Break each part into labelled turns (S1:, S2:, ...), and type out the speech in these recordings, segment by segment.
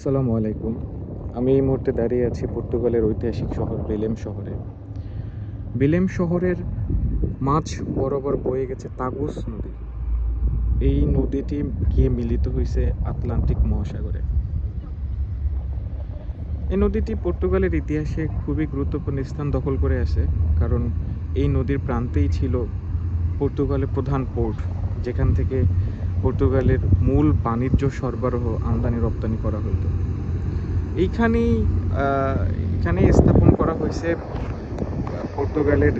S1: আসসালামু আলাইকুম। আমি এই মুহূর্তে দাঁড়িয়ে আছি পর্তুগালের ঐতিহাসিক শহর বেলেম শহরে। বেলেম শহরের মাঝ বরাবর বয়ে গেছে তাগুস নদী। এই নদীটি গিয়ে মিলিত হয়েছে আটলান্টিক মহাসাগরে। এই নদীটি পর্তুগালের ইতিহাসে খুবই গুরুত্বপূর্ণ স্থান দখল করে আছে, কারণ এই নদীর প্রান্তেই ছিল পর্তুগালের প্রধান পোর্ট, যেখান থেকে পর্তুগালের মূল বাণিজ্য সরবরাহ আমদানি রপ্তানি করা হতো এইখানেই এখানে স্থাপন করা হয়েছে পর্তুগালের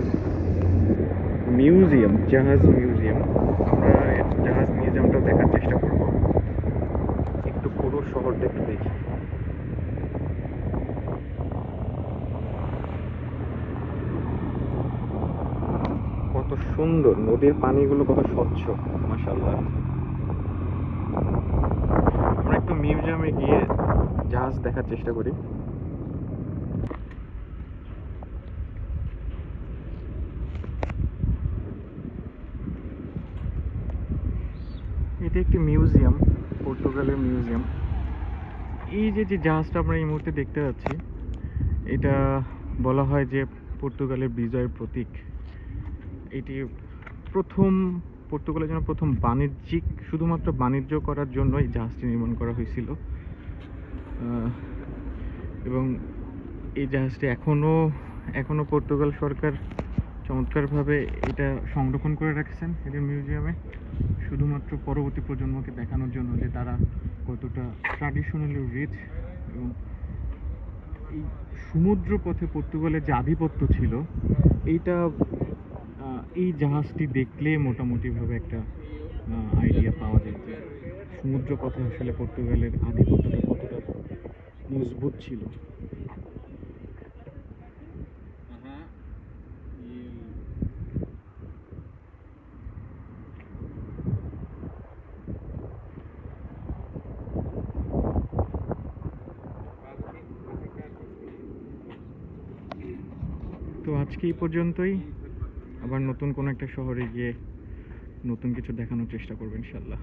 S1: মিউজিয়াম, জাহাজ মিউজিয়াম। আমরা জাহাজ মিউজিয়ামটা দেখার চেষ্টা করব। একটু পুরো শহরটা একটু দেখি। কত সুন্দর, নদীর পানিগুলো কত স্বচ্ছ মাশাল্লাহ আমরা একটু মিউজিয়ামে গিয়ে জাহাজ দেখার চেষ্টা করি। এটি একটি মিউজিয়াম, পর্তুগালের মিউজিয়াম। এই যে যে জাহাজটা আমরা এই মুহূর্তে দেখতে পাচ্ছি, এটা বলা হয় যে পর্তুগালের বিজয়ের প্রতীক। এটি প্রথম, পর্তুগালের জন্য প্রথম বাণিজ্যিক, শুধুমাত্র বাণিজ্য করার জন্য এই জাহাজটি নির্মাণ করা হয়েছিল। এবং এই জাহাজটি এখনও এখনও পর্তুগাল সরকার চমৎকারভাবে এটা সংরক্ষণ করে রাখছেন এদের মিউজিয়ামে। শুধুমাত্র পরবর্তী প্রজন্মকে দেখানোর জন্য যে তারা কতটা ট্র্যাডিশনালি রিচ এবং এই সমুদ্র পথে পর্তুগালের যে আধিপত্য ছিল, এইটা এই জাহাজটি দেখলে মোটামুটিভাবে একটা আইডিয়া পাওয়া যায় যে সমুদ্র পথে আসলে পর্তুগালের আধিপত্যটা কতটা মজবুত ছিল। তো আজকে এই পর্যন্তই। আবার নতুন কোনো একটা শহরে গিয়ে নতুন কিছু দেখানোর চেষ্টা করবেন ইনশাল্লাহ